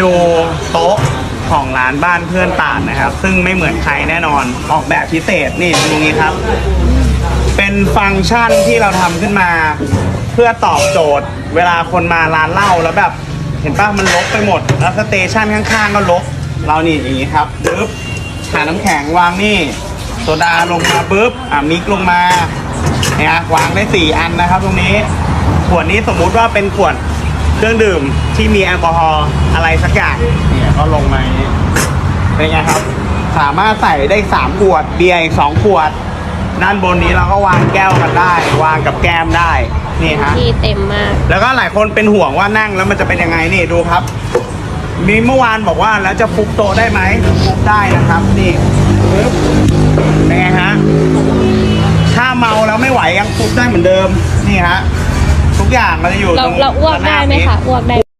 ดูโต๊ะของร้านบ้านเพื่อนตาดนะครับ ซึ่งไม่เหมือนใครแน่นอนออกแบบพิเศษนี่ดูนี้ครับ เป็นฟังก์ชันที่เราทำขึ้นมา เพื่อตอบโจทย์ เวลาคนมาร้านเหล้าแล้วแบบ เห็นป่ะมันลกไปหมด แล้วสเตชันข้างๆ ก็ลกเรานี่อย่างนี้ครับปึ๊บหาน้ำแข็งวางนี่โซดาลงมาปึ๊บอะมิกลงมาเนี่ยวางได้สี่อันนะครับ ตรงนี้ขวดนี้สมมุติว่าเป็นขวดเครื่องดื่มที่มีแอลกอฮอล์อะไรสักอย่างเนี่ยก็ลงมาอย่างนี้เป็นไงครับ สามารถใส่ได้สามขวดเบียร์อีกสองขวด ด้านบนนี้เราก็วางแก้วกันได้ วางกับแก้มได้นี่ฮะที่เต็มมาก แล้วก็หลายคนเป็นห่วงว่านั่งแล้วมันจะเป็นยังไงนี่ดูครับ มีเมื่อวานบอกว่าแล้วจะฟุบโตะได้ไหมฟุบได้นะครับนี่ปึ๊บเป็นไงฮะถ้าเมาแล้วไม่ไหวยังฟุบได้เหมือนเดิมนี่ฮะทุกอย่างมันจะอยู่เราตรงเราอ้วกได้ไหมคะอ้วกได้ไหม